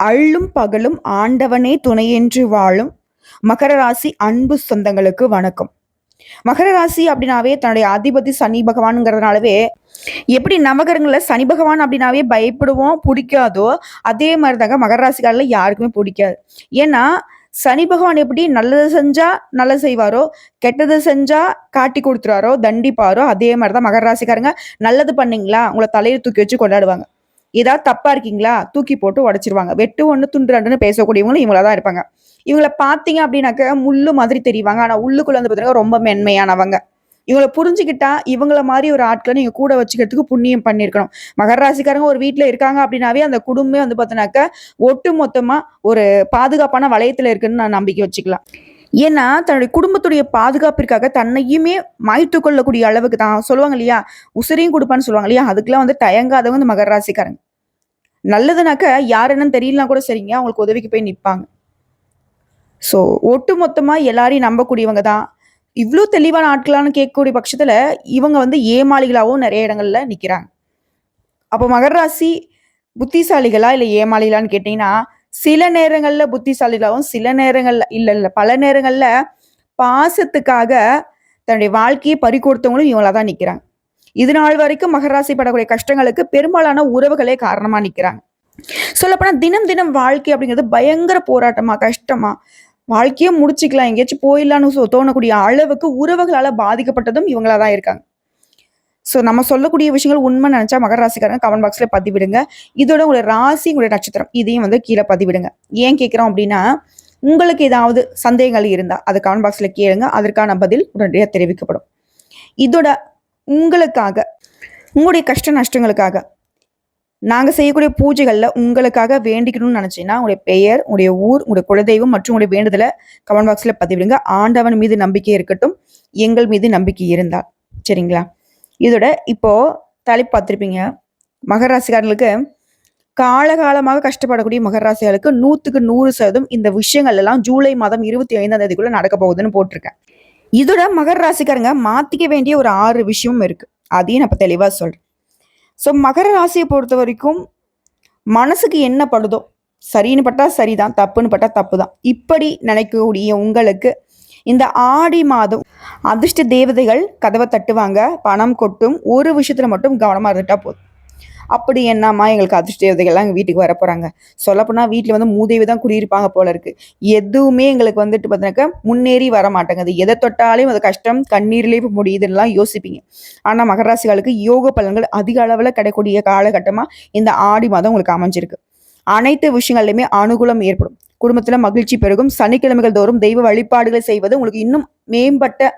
அள்ளும் பகலும் ஆண்டவனே துணையென்று வாழும் மகர ராசி அன்பு சொந்தங்களுக்கு வணக்கம். மகர ராசி அப்படின்னாவே தன்னுடைய அதிபதி சனி பகவானுங்கிறதுனாலவே எப்படி நவகரங்களில் சனி பகவான் அப்படின்னாவே பயப்படுவோம் பிடிக்காதோ அதே மாதிரி தாங்க மகர ராசிக்காரில் யாருக்குமே பிடிக்காது. ஏன்னா சனி பகவான் எப்படி நல்லது செஞ்சா நல்லது செய்வாரோ கெட்டது செஞ்சா காட்டி கொடுத்துருவாரோ தண்டிப்பாரோ அதே மாதிரி தான் மகர ராசிக்காரங்க. நல்லது பண்ணீங்களா? உங்களை தலையை தூக்கி வச்சு கொண்டாடுவாங்க. ஏதாவது தப்பா இருக்கீங்களா? தூக்கி போட்டு உடச்சிருவாங்க. வெட்டு ஒன்று துண்டு ரெண்டுன்னு பேசக்கூடியவங்களும் இவங்களா தான் இருப்பாங்க. இவங்கள பார்த்தீங்க அப்படின்னாக்க முள்ளு மாதிரி தெரிவாங்க. ஆனால் உள்ளுக்குள்ள வந்து பார்த்தீங்கன்னா ரொம்ப மென்மையானவங்க. இவங்களை புரிஞ்சுக்கிட்டா இவங்கள மாதிரி ஒரு ஆட்களை நீங்கள் கூட வச்சுக்கிறதுக்கு புண்ணியம் பண்ணியிருக்கணும். மகர ராசிக்காரங்க ஒரு வீட்டில் இருக்காங்க அப்படின்னாவே அந்த குடும்பமே வந்து பார்த்தீங்கன்னாக்க ஒட்டு மொத்தமாக ஒரு பாதுகாப்பான வளையத்தில் இருக்குன்னு நான் நம்பிக்கை வச்சுக்கலாம். ஏன்னா தன்னுடைய குடும்பத்துடைய பாதுகாப்பிற்காக தன்னையுமே மாய்த்து கொள்ளக்கூடிய அளவுக்கு தான். சொல்லுவாங்க இல்லையா? உசிரையும் கொடுப்பான்னு சொல்லுவாங்க இல்லையா? அதுக்கெல்லாம் வந்து தயங்காதவங்க இந்த மகர ராசிக்காரங்க. நல்லதுனாக்க யார் என்னன்னு தெரியலனா கூட சரிங்க அவங்களுக்கு உதவிக்கு போய் நிற்பாங்க ஸோ ஒட்டு மொத்தமாக எல்லாரையும் நம்பக்கூடியவங்க தான். இவ்வளோ தெளிவான ஆட்களான்னு கேட்கக்கூடிய பட்சத்தில் இவங்க வந்து ஏமாளிகளாகவும் நிறைய இடங்களில் நிற்கிறாங்க அப்போ மகர ராசி புத்திசாலிகளா இல்லை ஏமாளிகளான்னு கேட்டிங்கன்னா சில நேரங்களில் புத்திசாலிகளாகவும் சில நேரங்களில் இல்லை இல்லை பல நேரங்களில் பாசத்துக்காக தன்னுடைய வாழ்க்கையை பறி கொடுத்தவங்களும் தான் நிற்கிறாங்க இது நாள் வரைக்கும் மகராசி படக்கூடிய கஷ்டங்களுக்கு பெரும்பாலான உறவுகளே காரணமா நிற்கிறாங்க சொல்லப்போனால் தினம் தினம் வாழ்க்கை அப்படிங்கிறது பயங்கர போராட்டமா கஷ்டமா. வாழ்க்கையே முடிச்சுக்கலாம் எங்கேயாச்சும் போயிடலான்னு தோணக்கூடிய அளவுக்கு உறவுகளால பாதிக்கப்பட்டதும் இவங்களா தான் இருக்காங்க. ஸோ நம்ம சொல்லக்கூடிய விஷயங்கள் உண்மை நினைச்சா மகர ராசிக்காரங்க கமெண்ட் பாக்ஸில் பதிவிடுங்க. இதோட உங்களுடைய ராசி உங்களுடைய நட்சத்திரம் இதையும் வந்து கீழே பதிவிடுங்க. ஏன் கேட்குறோம் அப்படின்னா உங்களுக்கு ஏதாவது சந்தேகங்கள் இருந்தால் அது கமெண்ட் பாக்ஸில் கேளுங்க. அதற்கான பதில் உடனடியாக தெரிவிக்கப்படும். இதோட உங்களுக்காக உங்களுடைய கஷ்ட நஷ்டங்களுக்காக நாங்கள் செய்யக்கூடிய பூஜைகளில் உங்களுக்காக வேண்டிக்கணும்னு நினச்சிங்கன்னா உங்களுடைய பெயர் உங்களுடைய ஊர் உங்களுடைய குலதெய்வம் மற்றும் உங்களுடைய வேண்டுதலை கமெண்ட் பாக்ஸில் பதிவிடுங்க. ஆண்டவன் மீது நம்பிக்கை இருக்கட்டும். எங்கள் மீது நம்பிக்கை இருந்தால். சரிங்களா? இதோட இப்போது தலைப்பு பார்த்துருப்பீங்க. மகராசிக்காரர்களுக்கு காலகாலமாக கஷ்டப்படக்கூடிய மகராசிகளுக்கு நூற்றுக்கு நூறு சதவீதம் இந்த விஷயங்கள் எல்லாம் ஜூலை மாதம் இருபத்தி ஐந்தாம் தேதிக்குள்ளே நடக்க போகுதுன்னு போட்டிருக்கேன். இதோட மகர ராசிக்காரங்க மாத்திக்க வேண்டிய ஒரு ஆறு விஷயமும் இருக்கு. அதையும் நான் இப்போ தெளிவாக சொல்றேன். ஸோ மகர ராசியை பொறுத்த வரைக்கும் மனசுக்கு என்ன படுதோ சரின்னு பட்டா சரிதான் தப்புன்னு பட்டா தப்பு தான் இப்படி நினைக்கக்கூடிய உங்களுக்கு இந்த ஆடி மாதம் அதிர்ஷ்ட தேவதைகள் கதவை தட்டுவாங்க பணம் கொட்டும் ஒரு விஷயத்துல மட்டும் கவனமா இருந்துட்டா போதும். அப்படி என்னம்மா எங்களுக்கு அதிர்ஷ்ட தேவதைகள்லாம் எங்கள் வீட்டுக்கு வர போகிறாங்க சொல்லப்போனால் வீட்டில் வந்து மூதேவி தான் குடியிருப்பாங்க போல இருக்கு. எதுவுமே எங்களுக்கு வந்துட்டு பார்த்தினாக்கா முன்னேறி வர மாட்டேங்குது. எதை தொட்டாலையும் அது கஷ்டம் கண்ணீர்லேயே முடியுதுலாம் யோசிப்பீங்க. ஆனால் மகராசிகளுக்கு யோக பலன்கள் அதிக அளவில் கிடைக்கக்கூடிய காலகட்டமாக இந்த ஆடி மாதம் உங்களுக்கு அமைஞ்சிருக்கு. அனைத்து விஷயங்கள்லையுமே அனுகூலம் ஏற்படும். குடும்பத்தில் மகிழ்ச்சி பெருகும். சனிக்கிழமைகள் தோறும் தெய்வ வழிபாடுகளை செய்வது உங்களுக்கு இன்னும் மேம்பட்ட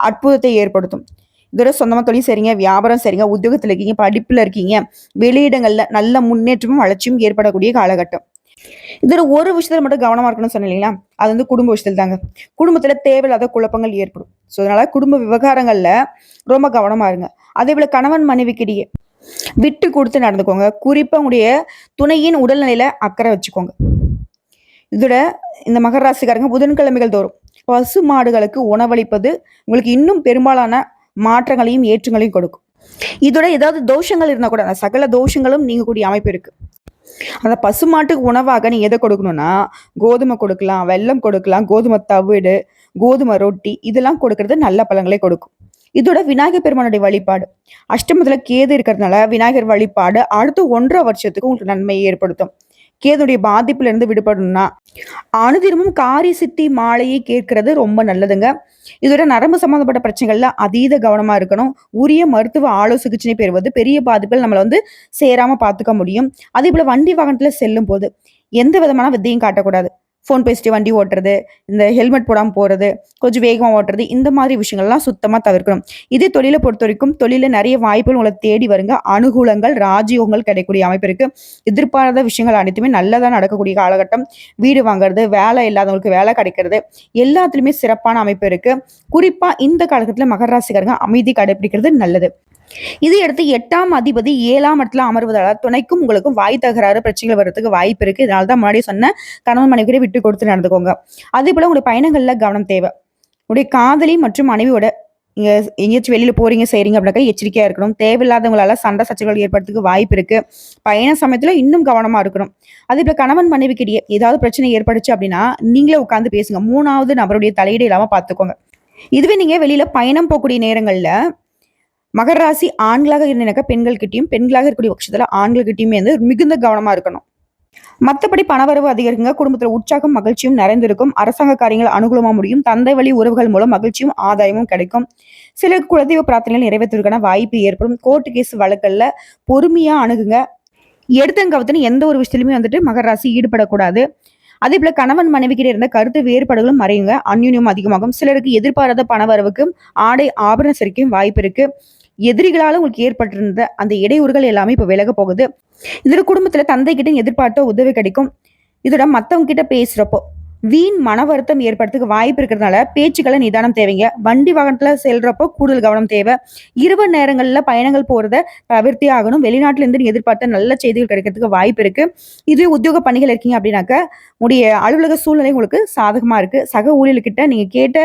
அற்புதத்தை ஏற்படுத்தும். இதோட சொந்தமாக தொழில் சரிங்க வியாபாரம் சரிங்க உத்தியோகத்தில் இருக்கீங்க படிப்பில் இருக்கீங்க வெளியிடங்களில் நல்ல முன்னேற்றமும் வளர்ச்சியும் ஏற்படக்கூடிய காலகட்டம். இதில் ஒரு விஷயத்தில் மட்டும் கவனமாக இருக்கணும்னு சொன்னேன் இல்லைங்களா? அது வந்து குடும்ப விஷயத்தில் தாங்க குடும்பத்தில் தேவையில்லாத குழப்பங்கள் ஏற்படும். ஸோ அதனால குடும்ப விவகாரங்களில் ரொம்ப கவனமாக இருங்க. அதே போல் கணவன் மனைவிக்கிடையே விட்டு கொடுத்து நடந்துக்கோங்க. குறிப்பா உங்களுடைய துணையின் உடல்நிலையில அக்கறை வச்சுக்கோங்க. இதோட இந்த மகர ராசிக்காரங்க புதன்கிழமைகள் தோறும் பசு மாடுகளுக்கு உணவளிப்பது உங்களுக்கு இன்னும் பெரும்பாலான மாற்றங்களையும் ஏற்றங்களையும் கொடுக்கும். இதோட ஏதாவது தோஷங்கள் இருந்தால் கூட அந்த சகல தோஷங்களும் நீங்கக்கூடிய அமைப்பு இருக்கு. அந்த பசுமாட்டுக்கு உணவாக நீ எதை கொடுக்கணும்னா கோதுமை கொடுக்கலாம் வெல்லம் கொடுக்கலாம் கோதுமை தவிடு கோதுமை ரொட்டி இதெல்லாம் கொடுக்கறது நல்ல பழங்களே கொடுக்கும். இதோட விநாயகர் பெருமானுடைய வழிபாடு. அஷ்டமத்தில் கேது இருக்கிறதுனால விநாயகர் வழிபாடு அடுத்த ஒன்றரை வருஷத்துக்கு உங்களுக்கு நன்மையை ஏற்படுத்தும். கேதுடைய பாதிப்புல இருந்து விடுபடணும்னா அனுதினமும் காரி சித்தி மாலையை கேட்கறது ரொம்ப நல்லதுங்க. இதோட நரம்பு சம்பந்தப்பட்ட பிரச்சனைகள்ல அதீத கவனமா இருக்கணும். உரிய மருத்துவ ஆலோசனை சிகிச்சை பெறுவது பெரிய பாதிப்பில் நம்மளை வந்து சேராம பார்த்துக்க முடியும். அதே போல வண்டி வாகனத்துல செல்லும் போது எந்த விதமான வித்தையும் காட்டக்கூடாது. ஃபோன் பேசிட்டு வண்டி ஓட்டுறது இந்த ஹெல்மெட் போடாமல் போகிறது கொஞ்சம் வேகமாக ஓட்டுறது இந்த மாதிரி விஷயங்கள்லாம் சுத்தமாக தவிர்க்கணும். இதே தொழிலை பொறுத்த வரைக்கும் தொழிலில் நிறைய வாய்ப்புகள் உங்களை தேடி வருங்க. அனுகூலங்கள் ராஜயோகங்கள் கிடைக்கக்கூடிய அமைப்பு இருக்குது எதிர்பாராத விஷயங்கள் அனைத்துமே நல்லதாக நடக்கக்கூடிய காலகட்டம். வீடு வாங்குறது வேலை இல்லாதவங்களுக்கு வேலை கிடைக்கிறது எல்லாத்துலேயுமே சிறப்பான அமைப்பு இருக்குது குறிப்பாக இந்த காலகட்டத்தில் மகராசிக்காரங்க அமைதி கடைபிடிக்கிறது நல்லது. இதையடுத்து எட்டாம் அதிபதி ஏழாம் இடத்துல அமர்வதால் துணைக்கும் உங்களுக்கும் வாய் தகராறு பிரச்சனைகள் வர்றதுக்கு வாய்ப்பு இருக்கு இதனால தான் முன்னாடி சொன்ன கணவன் மனைவியை விட்டு கொடுத்து நடந்துக்கோங்க அதே போல உங்களுடைய பயணங்கள்ல கவனம் தேவை உங்களுடைய காதலி மற்றும் மனைவியோட இங்க எங்கேயாச்சும் வெளியில போறீங்க செய்றீங்க அப்படின்னாக்கா எச்சரிக்கையா இருக்கணும். தேவையில்லாதவங்களால சண்டை சச்சரவுகள் ஏற்படுறதுக்கு வாய்ப்பு இருக்கு. பயண சமயத்துல இன்னும் கவனமா இருக்கணும். அதே போல கணவன் மனைவிக்கிடையே ஏதாவது பிரச்சனை ஏற்படுச்சு அப்படின்னா, நீங்களே உட்காந்து பேசுங்க. மூணாவது நபருடைய தலையீடு இல்லாம பார்த்துக்கோங்க. இதுவே நீங்க வெளியில பயணம் போகக்கூடிய நேரங்கள்ல, மகர ராசி ஆண்களாக இருந்தினாக்க பெண்கள்கிட்டயும், பெண்களாக இருக்கக்கூடிய பட்சத்தில் ஆண்கள்கிட்டயுமே வந்து மிகுந்த கவனமா இருக்கணும். மத்தபடி பணவரவு அதிகரிக்குங்க. குடும்பத்தில் உற்சாகம், மகிழ்ச்சியும் நிறைந்திருக்கும். அரசாங்க காரியங்கள் அனுகூலமா முடியும். தந்தை வழி உறவுகள் மூலம் மகிழ்ச்சியும், ஆதாயமும் கிடைக்கும். சிலருக்கு குலதெய்வ பிரார்த்தனைகள் நிறைவேற்றுவதற்கான வாய்ப்பு ஏற்படும். கோர்ட்டு கேஸ் வழக்குகள்ல பொறுமையா அணுகுங்க. எடுத்தங்கவுத்துன்னு எந்த ஒரு விஷயத்திலுமே வந்துட்டு மகர ராசி ஈடுபடக்கூடாது. அதேபோல கணவன் மனைவிக்கிடையே இருந்த கருத்து வேறுபாடுகளும் மறையுங்க. அந்யோன்யம் அதிகமாகும். சிலருக்கு எதிர்பாராத பணவரவுக்கும், ஆடை ஆபரண சரிக்கும் வாய்ப்பு இருக்கு. எதிரிகளால் உங்களுக்கு ஏற்பட்டிருந்த அந்த இடையூறுகள் எல்லாமே இப்போ விலக போகுது. இதோட குடும்பத்தில் தந்தை கிட்ட உதவி கிடைக்கும். இதோட மற்றவங்க கிட்ட பேசுகிறப்போ வீண் மன வருத்தம் ஏற்படுறதுக்கு வாய்ப்பு இருக்கிறதுனால பேச்சுக்களை நிதானம் தேவைங்க. வண்டி வாகனத்தில் செல்றப்போ கூடுதல் கவனம் தேவை. இரவு நேரங்களில் பயணங்கள் போகிறத தவிர்த்தே ஆகணும். வெளிநாட்டிலேருந்து எதிர்பார்த்த நல்ல செய்திகள் கிடைக்கிறதுக்கு வாய்ப்பு இருக்கு. இதுவே உத்தியோக பணிகள் இருக்கீங்க அப்படின்னாக்க, உங்களுடைய அலுவலக சூழ்நிலை உங்களுக்கு சாதகமாக இருக்கு. சக ஊழியர்கிட்ட நீங்கள் கேட்ட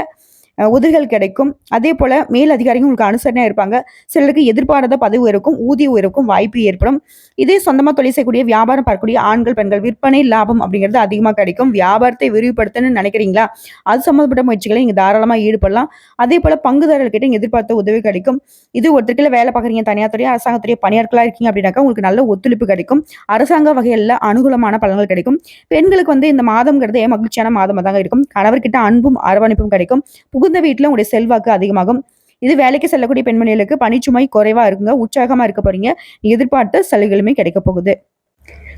உதவிகள் கிடைக்கும். அதே போல மேல் அதிகாரிகள் உங்களுக்கு அனுசரணையாக இருப்பாங்க. சிலருக்கு எதிர்பாராத பதவி உயர்வுக்கும், ஊதிய உயர்வுக்கும் வாய்ப்பு ஏற்படும். இதே சொந்தமா தொழில் செய்யக்கூடிய, வியாபாரம் பார்க்கக்கூடிய ஆண்கள், பெண்கள் விற்பனை லாபம் அப்படிங்கிறது அதிகமா கிடைக்கும். வியாபாரத்தை விரிவுபடுத்தணும்னு நினைக்கிறீங்களா? அது சம்மந்தப்பட்ட முயற்சிகளை நீங்க தாராளமா ஈடுபடலாம். அதே போல பங்குதாரர்கிட்ட நீங்க எதிர்பார்த்த உதவி கிடைக்கும். இது ஒருத்தருக்குள்ள வேலை பார்க்குறீங்க, தனியார் துறை, அரசாங்கத்துடைய பணியாட்களாக இருக்கீங்க அப்படின்னாக்கா, உங்களுக்கு நல்ல ஒத்துழைப்பு கிடைக்கும். அரசாங்க வகையில் அனுகூலமான பலன்கள் கிடைக்கும். பெண்களுக்கு வந்து இந்த மாதம்ங்கிறதே மகிழ்ச்சியான மாதமாக தாங்க இருக்கும். கணவர்கிட்ட அன்பும், அரவணைப்பும் கிடைக்கும். புகுந்த வீட்டில் உங்களுடைய செல்வாக்கு அதிகமாகும். இது வேலைக்கு செல்லக்கூடிய பெண்மணிகளுக்கு பணிச்சுமை குறைவா இருக்குங்க. உற்சாகமாக இருக்க போறீங்க. எதிர்பார்த்த சலுகைகளுமே கிடைக்க போகுது.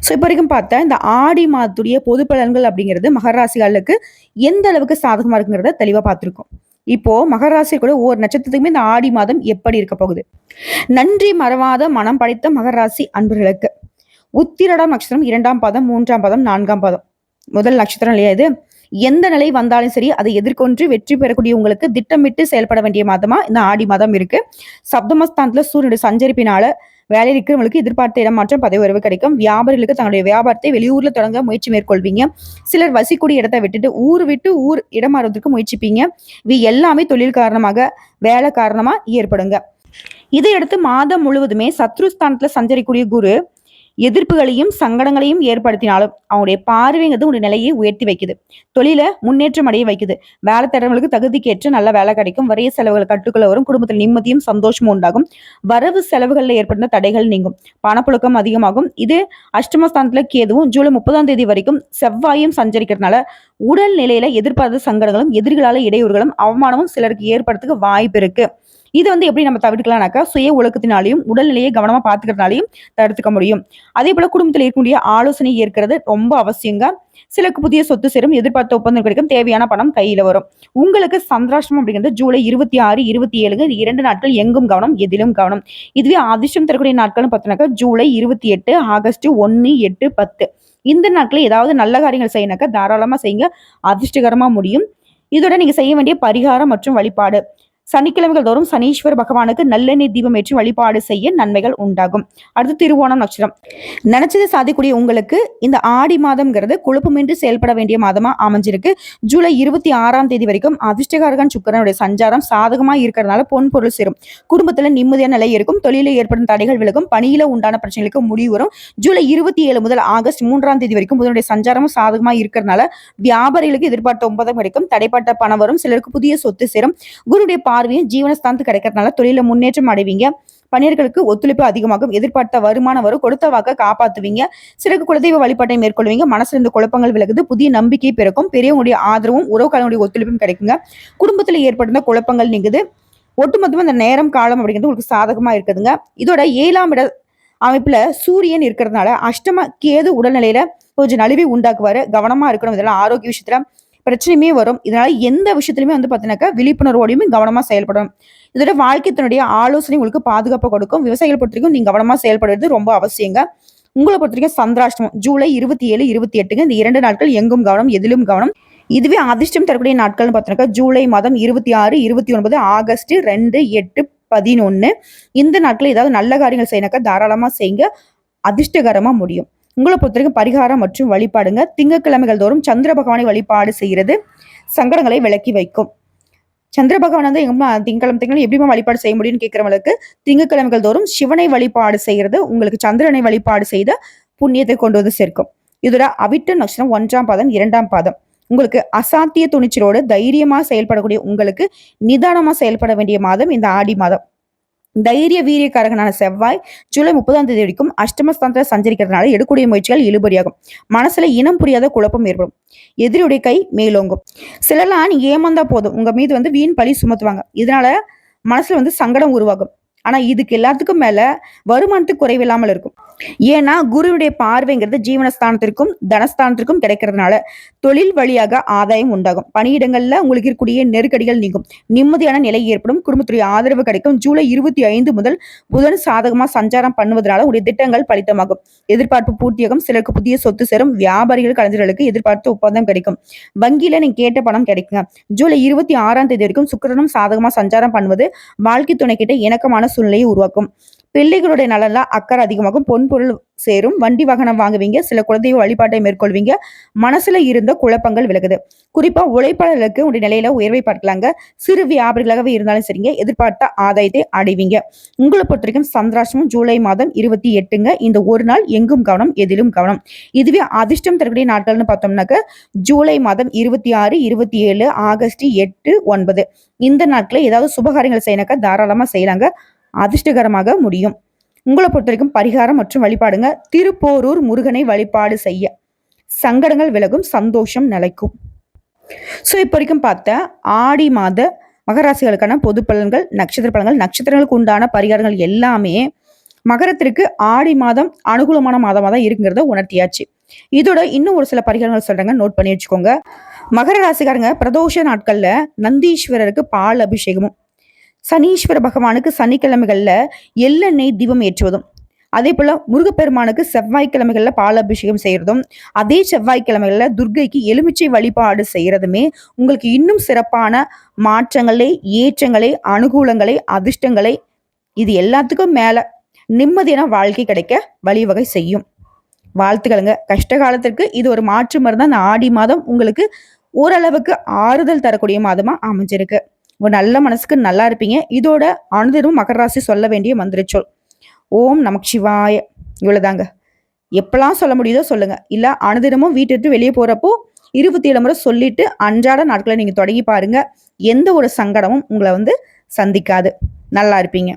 ஸோ இப்போ வரைக்கும் பார்த்தா இந்த ஆடி மாதத்துடைய பொது பலன்கள் அப்படிங்கிறது மகராசிகளுக்கு எந்த அளவுக்கு சாதகமாக இருக்குங்கிறத தெளிவாக பார்த்துருக்கோம். இப்போ மகராசி கூட ஒவ்வொரு நட்சத்திரத்துக்குமே இந்த ஆடி மாதம் எப்படி இருக்க போகுது? நன்றி மறவாத மனம் படைத்த மகராசி அன்பர்களுக்கு. உத்திரடாம் நட்சத்திரம் இரண்டாம் பாதம், மூன்றாம் பாதம், நான்காம் பாதம். முதல் நட்சத்திரம் இல்லையா இது? எந்த நிலை வந்தாலும் சரி, அதை எதிர்கொண்டு வெற்றி பெறக்கூடிய உங்களுக்கு திட்டமிட்டு செயல்பட வேண்டிய மாதமா இந்த ஆடி மாதம் இருக்கு. சப்தமஸ்தானத்துல சூரியனுடைய சஞ்சரிப்பினால வேலையில் இருக்கிறவங்களுக்கு எதிர்பார்த்த இடமாற்றம், பதவி உயர்வு கிடைக்கும். வியாபாரிகளுக்கு தங்களுடைய வியாபாரத்தை வெளியூர்ல தொடங்க முயற்சி மேற்கொள்வீங்க. சிலர் வசிக்கூடிய இடத்தை விட்டுட்டு ஊர் விட்டு ஊர் இடம் மாறுவதற்கு முயற்சிப்பீங்க. இவை எல்லாமே தொழில் காரணமாக, வேலை காரணமா ஏற்படுங்க. இதையடுத்து மாதம் முழுவதுமே சத்ருஸ்தானத்துல சஞ்சரிக்கூடிய குரு எதிர்ப்புகளையும், சங்கடங்களையும் ஏற்படுத்தினாலும், அவனுடைய பார்வைங்கிறது உங்களுடைய நிலையை உயர்த்தி வைக்குது. தொழில முன்னேற்றம் அடைய வைக்குது. வேலை தேடுறவங்களுக்கு தகுதிக்கேற்ற நல்ல வேலை கிடைக்கும். வரைய செலவுகள் கட்டுக்குள்ள வரும். குடும்பத்தில் நிம்மதியும், சந்தோஷமும் உண்டாகும். வரவு செலவுகளில் ஏற்படுத்த தடைகள் நீங்கும். பணப்புழக்கம் அதிகமாகும். இது அஷ்டமஸ்தானத்துல கேதுவும் ஜூலை 30ஆம் தேதி வரைக்கும் செவ்வாயும் சஞ்சரிக்கிறதுனால, உடல் நிலையில எதிர்பாராத சங்கடங்களும், எதிர்களால இடையூறுகளும், அவமானமும் சிலருக்கு ஏற்படுறதுக்கு வாய்ப்பு இருக்கு. இது வந்து எப்படி நம்ம தவிர்க்கலாம்னாக்கா, சுய ஒழுக்கத்தினாலையும் உடல்நிலையை கவனமா பார்த்துக்கிறதுனாலையும் தடுத்துக்க முடியும். அதே போல குடும்பத்தில் இருக்கக்கூடிய ஆலோசனை ஏற்கிறது ரொம்ப அவசியங்க. சிலருக்கு புதிய சொத்து சேரும். எதிர்பார்த்த ஒப்பந்தம் கிடைக்கும். தேவையான பணம் கையில வரும். உங்களுக்கு சந்திராஷ்டம் அப்படிங்கிறது ஜூலை இருபத்தி ஆறு இருபத்தி ஏழுங்க இரண்டு நாட்கள் எங்கும் கவனம், எதிலும் கவனம். இதுவே அதிர்ஷ்டம் தரக்கூடிய நாட்கள்னு பார்த்தோன்னாக்கா ஜூலை 28, ஆகஸ்ட் 1, 8, 10 இந்த நாட்களில் ஏதாவது நல்ல காரியங்கள் செய்யணும்னாக்கா தாராளமா செய்யுங்க. அதிர்ஷ்டகரமாக முடியும். இதோட நீங்க செய்ய வேண்டிய பரிகாரம் மற்றும் வழிபாடு. சனிக்கிழமைகள் தோறும் சனீஸ்வர பகவானுக்கு நல்லெண்ணெய் தீபம் ஏற்றி வழிபாடு செய்ய நன்மைகள் உண்டாகும். அடுத்து திருவோணம் நட்சத்திரம். நினைச்சதை சாதிக்கூடிய உங்களுக்கு இந்த ஆடி மாதம்ங்கிறது குழப்பமின்றி செயல்பட வேண்டிய மாதமா அமைஞ்சிருக்கு. ஜூலை 26ஆம் தேதி வரைக்கும் அதிர்ஷ்டகாரகன் சுக்கிரனுடைய சஞ்சாரம் சாதகமா இருக்கிறதுனால பொன் பொருள் சேரும். குடும்பத்துல நிம்மதியான நிலை இருக்கும். தொழிலில் ஏற்படும் தடைகள் விலகும். பணியில உண்டான பிரச்சனைகளுக்கு முடிவு வரும். ஜூலை 27 முதல் ஆகஸ்ட் மூன்றாம் தேதி வரைக்கும் புதனுடைய சஞ்சாரமும் சாதகமா இருக்கிறதுனால, வியாபாரிகளுக்கு எதிர்பார்த்த ஒன்பதாம் கிடைக்கும். தடைப்பட்ட பணம் வரும். சிலருக்கு புதிய சொத்து சேரும். குருடைய பார்வையும் ஜீவனஸ்தானத்து கிடைக்கிறதுனால தொழில முன்னேற்றம் அடைவீங்க. பணியர்களுக்கு ஒத்துழைப்பு அதிகமாகும். எதிர்பார்த்த வருமானம் வரும். கொடுத்த வாக்க காப்பாற்றுவீங்க சிறகு குலதெய்வ வழிபாட்டை மேற்கொள்வீங்க. மனசுல இருந்த குழப்பங்கள் விலகுது. புதிய நம்பிக்கை பிறக்கும். பெரியவங்களுடைய ஆதரவும், உறவுகளுடைய ஒத்துழைப்பும் கிடைக்குங்க. குடும்பத்தில் ஏற்பட்டிருந்த குழப்பங்கள் நீங்குது. ஒட்டுமொத்தமா இந்த நேரம், காலம் அப்படிங்கிறது உங்களுக்கு சாதகமா இருக்குதுங்க. இதோட ஏழாம் இட அமைப்புல சூரியன் இருக்கிறதுனால, அஷ்டம கேது உடல்நிலையில கொஞ்சம் நலிவை உண்டாக்குவாரு. கவனமா இருக்கணும். இதெல்லாம் ஆரோக்கிய விஷயத்துல பிரச்சனையுமே வரும். இதனால எந்த விஷயத்துலையுமே வந்து பார்த்தீங்கன்னாக்கா, விழிப்புணர்வோடையுமே கவனமாக செயல்படும் இதோட வாழ்க்கை ஆலோசனை உங்களுக்கு பாதுகாப்பாக கொடுக்கும். விவசாயிகள் பொறுத்தவரைக்கும் நீங்கள் கவனமாக செயல்படுறது ரொம்ப அவசியங்க. பொறுத்த வரைக்கும் சந்திராஷ்டமம் ஜூலை 27, 28ங்க இந்த இரண்டு நாட்கள் எங்கும் கவனம், எதிலும் கவனம். இதுவே அதிர்ஷ்டம் தரக்கூடிய நாட்கள்னு பார்த்தோம்னாக்கா, ஜூலை மாதம் 26, 29, ஆகஸ்ட் 2, 8, 11 இந்த நாட்களில் ஏதாவது நல்ல காரியங்கள் செய்யினாக்கா தாராளமாக செய்யுங்க. அதிர்ஷ்டகரமாக முடியும். உங்களை பொறுத்தவரைக்கும் பரிகாரம் மற்றும் வழிபாடுங்க. திங்கக்கிழமைகள் தோறும் சந்திர பகவானை வழிபாடு செய்யறது சங்கடங்களை விளக்கி வைக்கும். சந்திர பகவான் வந்து எங்கம்மா திங்கக்கிழமை திங்களும் எப்படிமா வழிபாடு செய்ய முடியும்னு கேட்குறவங்களுக்கு திங்கக்கிழமைகள் தோறும் சிவனை வழிபாடு செய்கிறது. உங்களுக்கு சந்திரனை வழிபாடு செய்த புண்ணியத்தை கொண்டு வந்து சேர்க்கும். இதோட அவிட்ட நட்சத்திரம் ஒன்றாம் பாதம் இரண்டாம் பாதம். உங்களுக்கு அசாத்திய துணிச்சலோடு தைரியமா செயல்படக்கூடிய உங்களுக்கு நிதானமாக செயல்பட வேண்டிய மாதம் இந்த ஆடி மாதம். தைரிய வீரியக்காரகனான செவ்வாய் ஜூலை முப்பதாம் தேதி வரைக்கும் அஷ்டமஸ்தானத்தில் சஞ்சரிக்கிறதுனால எடுக்கக்கூடிய முயற்சிகள் இழுபடியாகும் மனசுல இனம் புரியாத குழப்பம் ஏற்படும். எதிரியுடைய கை மேலோங்கும். சிலர்லாம் நீங்க ஏமாந்தா போதும். உங்க மீது வந்து வீண் பழி சுமத்துவாங்க. இதனால மனசுல வந்து சங்கடம் உருவாகும். ஆனா இதுக்கு எல்லாத்துக்கும் மேல வருமானத்துக்கு குறைவில்லாமல் இருக்கும். ஏன்னா குருவுடைய பார்வைங்கிறது ஜீவனஸ்தானத்திற்கும் தனஸ்தானத்திற்கும் கிடைக்கிறதுனால தொழில் வழியாக ஆதாயம் உண்டாகும். பணியிடங்கள்ல உங்களுக்கு இருக்கக்கூடிய நெருக்கடிகள் நீங்கும். நிம்மதியான நிலை ஏற்படும். குடும்பத்துடைய ஆதரவு கிடைக்கும். ஜூலை இருபத்தி ஐந்து முதல் புதன் சாதகமா சஞ்சாரம் பண்ணுவதனால உடைய திட்டங்கள் பலித்தமாகும். எதிர்பார்ப்பு பூர்த்தியாகும். சிலருக்கு புதிய சொத்து சேரும். வியாபாரிகள் கலைஞர்களுக்கு எதிர்பார்த்து ஒப்பந்தம் கிடைக்கும். வங்கியில நீங்க கேட்ட பணம் கிடைக்குங்க. ஜூலை இருபத்தி ஆறாம் தேதி வரைக்கும் சுக்கரனும் சாதகமா சஞ்சாரம் பண்ணுவது வாழ்க்கை துணை கிட்ட இணக்கமான சூழ்நிலையை உருவாக்கும். பிள்ளைகளுடைய நலன்ல அக்கறை அதிகமாகும் பொன் பொருள் சேரும் வண்டி வாகனம் வாங்குவீங்க சில குழந்தைய வழிபாட்டை மேற்கொள்வீங்க மனசுல இருந்த குழப்பங்கள் விலகுது. குறிப்பா உழைப்பாளர்களுக்கு உடைய நிலையில உயர்வை பார்க்கலாங்க. சிறு வியாபாரிகளாகவே இருந்தாலும் சரிங்க எதிர்பார்த்த ஆதாயத்தை அடைவீங்க. உங்களை பொறுத்த வரைக்கும் ஜூலை மாதம் இருபத்தி எட்டுங்க. இந்த ஒரு நாள் எங்கும் கவனம் எதிலும் கவனம். இதுவே அதிர்ஷ்டம் தரக்கூடிய நாட்கள்னு பார்த்தோம்னாக்க ஜூலை மாதம் இருபத்தி ஆறு இருபத்தி ஏழு ஆகஸ்ட் எட்டு ஒன்பது. இந்த நாட்களில் ஏதாவது சுபகாரியங்கள் செய்யணாக்கா தாராளமாக செய்யலாங்க. அதிர்ஷ்டகரமாக முடியும். உங்களை பொறுத்த வரைக்கும் பரிகாரம் மற்றும் வழிபாடுங்க. திருப்போரூர் முருகனை வழிபாடு செய்ய. சங்கடங்கள் விலகும் சந்தோஷம் நிலைக்கும். ஸோ இப்போ வரைக்கும் பார்த்த ஆடி மாத மகராசிகளுக்கான பொது பலன்கள் நட்சத்திர பலன்கள் நட்சத்திரங்களுக்கு உண்டான பரிகாரங்கள் எல்லாமே மகரத்திற்கு ஆடி மாதம் அனுகூலமான மாதமாக தான் இருக்குங்கிறத உணர்த்தியாச்சு. இதோட இன்னும் ஒரு சில பரிகாரங்கள் சொல்றாங்க. நோட் பண்ணி வச்சுக்கோங்க. மகர ராசிக்காரங்க பிரதோஷ நாட்கள்ல நந்தீஸ்வரருக்கு பால் அபிஷேகமும். சனீஸ்வர பகவானுக்கு சனிக்கிழமைகளில் எள்ளெண்ணெய் தீபம் ஏற்றுவதும் அதே போல் முருகப்பெருமானுக்கு செவ்வாய்க்கிழமைகளில் பாலாபிஷேகம் செய்கிறதும் அதே செவ்வாய்க்கிழமைகளில் துர்கைக்கு எலுமிச்சை வழிபாடு செய்கிறதுமே உங்களுக்கு இன்னும் சிறப்பான மாற்றங்களை ஏற்றங்களை அனுகூலங்களை அதிர்ஷ்டங்களை இது எல்லாத்துக்கும் மேலே நிம்மதியான வாழ்க்கை கிடைக்க வழிவகை செய்யும். வாழ்த்துக்களுங்க. கஷ்ட காலத்திற்கு இது ஒரு மாற்று மருந்து அந்த ஆடி மாதம் உங்களுக்கு ஓரளவுக்கு ஆறுதல் தரக்கூடிய மாதமாக அமைஞ்சிருக்கு. உங்கள் நல்ல மனசுக்கு நல்லா இருப்பீங்க. இதோட அனுதினமும் மகர ராசி சொல்ல வேண்டிய மந்திரச்சொல் ஓம் நமக் சிவாய. இவ்வளோதாங்க எப்பெல்லாம் சொல்ல முடியுதோ சொல்லுங்கள் இல்லை அனுதினமும் வீட்டு விட்டு வெளியே போகிறப்போ இருபத்தி ஏழு முறை சொல்லிட்டு அன்றாட நாட்களை நீங்கள் தொடங்கி பாருங்கள் எந்த ஒரு சங்கடமும் உங்களை வந்து சந்திக்காது. நல்லா இருப்பீங்க.